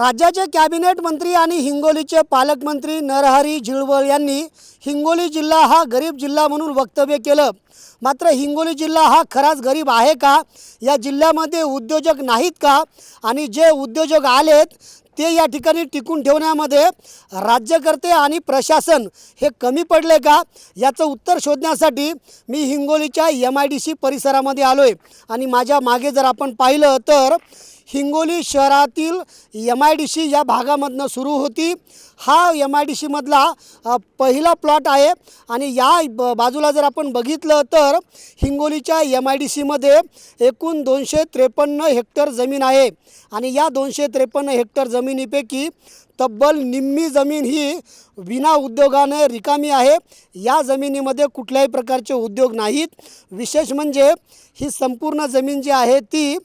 राज्याचे कॅबिनेट मंत्री आणि हिंगोलीचे पालकमंत्री नरहरी झिळवळ यांनी हिंगोली जिल्हा हा गरीब जिल्हा म्हणून वक्तव्य केलं. मात्र हिंगोली जिल्हा हा खराच गरीब आहे का? या जिल्ह्यामध्ये उद्योजक नाहीत का? आणि जे उद्योजक आलेत ते या ठिकाणी टिकून ठेवण्यामध्ये राज्यकर्ते आणि प्रशासन हे कमी पडले का? याचं उत्तर शोधण्यासाठी मी हिंगोलीच्या एम आय डी सी परिसरामध्ये आलो आहे आणि माझ्या मागे जर आपण पाहिलं तर हिंगोली शहरातील एम आय डी सी या भागामधनं सुरू होती. हा एम आय डी सीमधला पहिला प्लॉट आहे आणि या ब बाजूला जर आपण बघितलं तर हिंगोलीच्या एम आय डी सीमध्ये एकूण दोनशे त्रेपन्न हेक्टर जमीन आहे. आणि या दोनशे त्रेपन्न हेक्टर जमिनीपैकी तब्बल निम्मी जमीन ही विना उद्योगाने रिकामी आहे. या जमिनीमध्ये कुठल्याही प्रकारचे उद्योग नाहीत. विशेष म्हणजे ही संपूर्ण जमीन जी आहे ती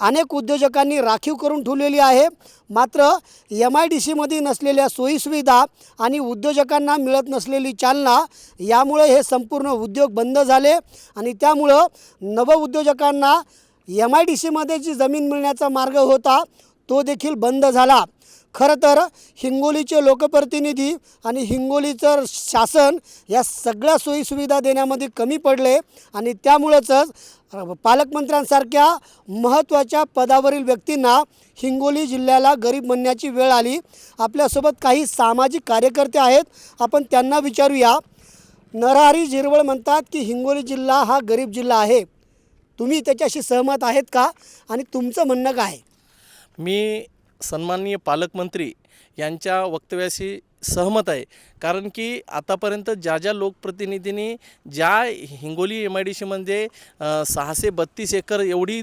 अनेक उद्योजकांनी राखीव करून ठेवलेली आहे. मात्र एम आय डी सीमध्ये नसलेल्या सोयीसुविधा आणि उद्योजकांना मिळत नसलेली चालना यामुळे हे संपूर्ण उद्योग बंद झाले आणि त्यामुळं नवउद्योजकांना एम आय डी सीमध्ये जी जमीन मिळण्याचा मार्ग होता तो देखील बंद झाला. खरं तर हिंगोलीचे लोकप्रतिनिधी आणि हिंगोलीचं शासन या सगळ्या सोयीसुविधा देण्यामध्ये कमी पडले आणि त्यामुळंच पालकमंत्र्यांसारख्या महत्त्वाच्या पदावरील व्यक्तींना हिंगोली जिल्ह्याला गरीब म्हणण्याची वेळ आली. आपल्यासोबत काही सामाजिक कार्यकर्ते आहेत. आपण त्यांना विचारूया. नरहरी झिरवळ म्हणतात की हिंगोली जिल्हा हा गरीब जिल्हा आहे. तुम्ही त्याच्याशी सहमत आहेत का? आणि तुमचं म्हणणं काय? मी सन्माननीय पालकमंत्री यांच्या वक्तव्याशी सहमत आहे. कारण की आतापर्यंत ज्या ज्या लोकप्रतिनिधींनी ज्या हिंगोली एम आय डी सीमध्ये सहाशे बत्तीस एकर एवढी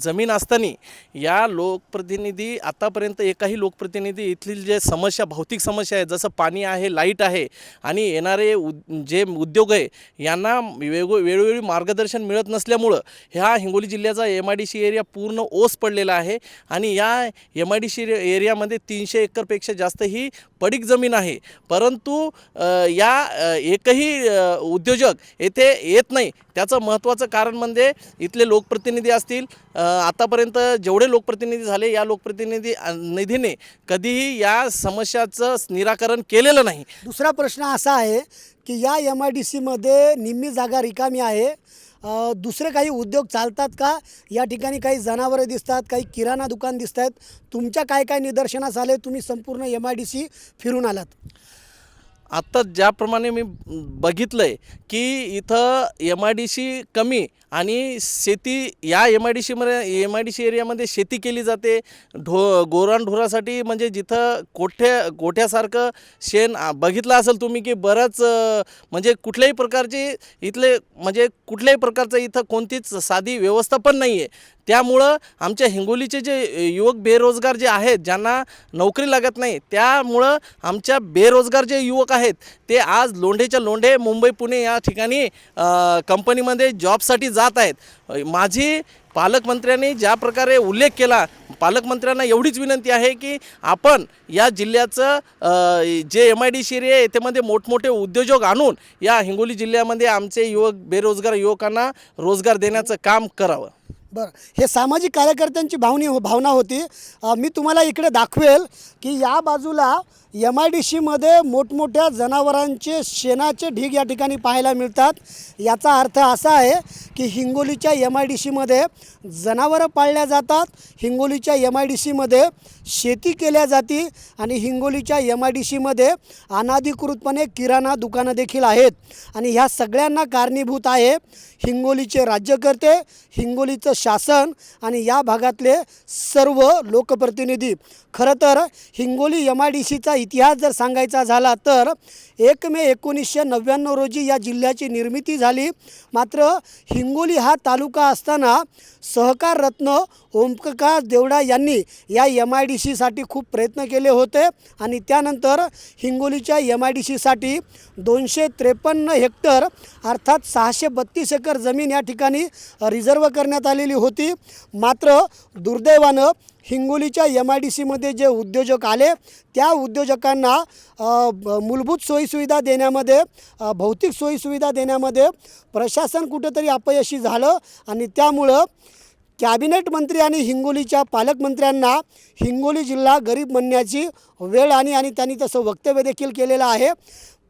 जमीन असताना या लोकप्रतिनिधी आतापर्यंत एकाही लोकप्रतिनिधी इथली जे समस्या भौतिक समस्या आहे जसं पाणी आहे लाइट आहे आणि येणारे उद जे उद्योग आहे यांना वेगो वेळोवेळी मार्गदर्शन मिळत नसल्यामुळं ह्या हिंगोली जिल्ह्याचा M I D C area पूर्ण ओस पडलेला आहे आणि या एम आय डी सी एरियामध्ये तीनशे एकरपेक्षा जास्त ही पडीक जमीन आहे. परंतु या एकही उद्योजक येथे येत नाही. त्याचं महत्त्वाचं कारण म्हणजे इथले लोकप्रतिनिधी असतील आतापर्यंत जेवढे लोकप्रतिनिधी झाले या लोकप्रतिनिधी निधीने कधीही या समस्याचं निराकरण केलेलं नाही. दुसरा प्रश्न असा आहे की या एम आय डी सीमध्ये निम्मी जागा रिकामी आहे. दुसरे काही उद्योग चालतात का? या ठिकाणी काही जनावरं दिसतात काही किराणा दुकान दिसत आहेत तुमच्या काय काय निदर्शनास आले? तुम्ही संपूर्ण एम आय डी सी फिरून आलात. आत्ता ज्याप्रमाणे मी बघितलं आहे की इथं एम आय डी सी कमी आणि शेती या एम आय डी सीमध्ये एम आय डी सी एरियामध्ये शेती केली जाते. ढो गोरांढोरासाठी म्हणजे जिथं कोठ्या गोठ्यासारखं शेण बघितलं असेल तुम्ही की बरंच म्हणजे कुठल्याही प्रकारची इथले म्हणजे कुठल्याही प्रकारचं इथं कोणतीच साधी व्यवस्था पण नाही आहे त्यामुळं आमच्या हिंगोलीचे जे युवक बेरोजगार जे आहेत ज्यांना नोकरी लागत नाही त्यामुळं आमच्या बेरोजगार जे युवक आहेत ते आज लोंढेच्या लोंढे मुंबई पुणे या ठिकाणी कंपनीमध्ये जॉबसाठी जात आहेत. माझी पालकमंत्र्यांनी ज्या प्रकारे उल्लेख केला पालकमंत्र्यांना एवढीच विनंती आहे की आपण या जिल्ह्याचं जे एम आय डी सी आहे त्यामध्ये मोठमोठे उद्योजक आणून या हिंगोली जिल्ह्यामध्ये आमचे युवक बेरोजगार युवकांना रोजगार देण्याचं काम करावं. बरं. हे सामाजिक कार्यकर्त्यांची भावनी हो भावना होती. मी तुम्हाला इकडे दाखवेल की या बाजूला एम आय डी सीमध्ये मोठमोठ्या जनावरांचे शेणाचे ढीग या ठिकाणी पाहायला मिळतात. याचा अर्थ असा आहे की हिंगोलीच्या एम आय डी सीमध्ये जनावरं पाळल्या जातात. हिंगोलीच्या एम आय डी सीमध्ये शेती केल्या जाती आणि हिंगोलीच्या एम आय डी सीमध्ये अनाधिकृतपणे किराणा दुकानं देखील आहेत. आणि ह्या सगळ्यांना कारणीभूत आहे हिंगोलीचे राज्यकर्ते हिंगोलीचं शासन आणि या भागातले सर्व लोकप्रतिनिधी. खरं तर हिंगोली एम आय डी सीचा इतिहास जर सांगायचा झाला तर एक मे एकोणीसशे नव्याण्णव रोजी या जिल्ह्याची निर्मिती झाली. मात्र हिंगोली हा तालुका असताना सहकार रत्न ओमप्रकाश देवडा यांनी या एम आय डी सीसाठी खूप प्रयत्न केले होते आणि त्यानंतर हिंगोलीच्या एम आय डी सीसाठी दोनशे त्रेपन्न हेक्टर अर्थात सहाशे बत्तीस एकर जमीन या ठिकाणी रिझर्व करण्यात आलेली होती. मात्र दुर्दैवानं हिंगोलीच्या एम आय डी सीमध्ये जे उद्योजक आले त्या उद्योजकांना मूलभूत सोयीसुविधा देण्यामध्ये भौतिक सोयीसुविधा देण्यामध्ये प्रशासन कुठेतरी अपयशी झालं आणि त्यामुळं कॅबिनेट मंत्री आणि हिंगोलीच्या पालकमंत्र्यांना हिंगोली जिल्हा गरीब म्हणण्याची वेळ आणि आणि त्यांनी तसं वक्तव्य देखील केलेलं आहे.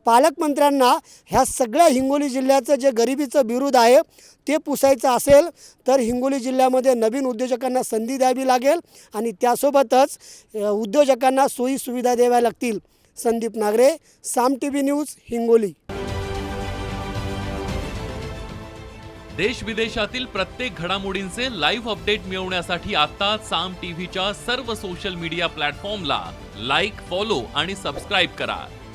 पालकमंत्र्यांना ह्या सगळ्या हिंगोली जिल्ह्याचं जे गरिबीचं बिरुद आहे ते पुसायचं असेल तर हिंगोली जिल्ह्यामध्ये नवीन उद्योजकांना संधी द्यावी लागेल आणि त्यासोबतच उद्योजकांना सोयी सुविधा द्याव्या लागतील. Sandeep Nagare Saam T V news Hingoli. देश विदेशातील प्रत्येक घडामोडींचे लाईव्ह अपडेट मिळवण्यासाठी आता साम टीव्हीच्या सर्व सोशल मीडिया प्लॅटफॉर्मला लाईक फॉलो आणि सबस्क्राईब करा.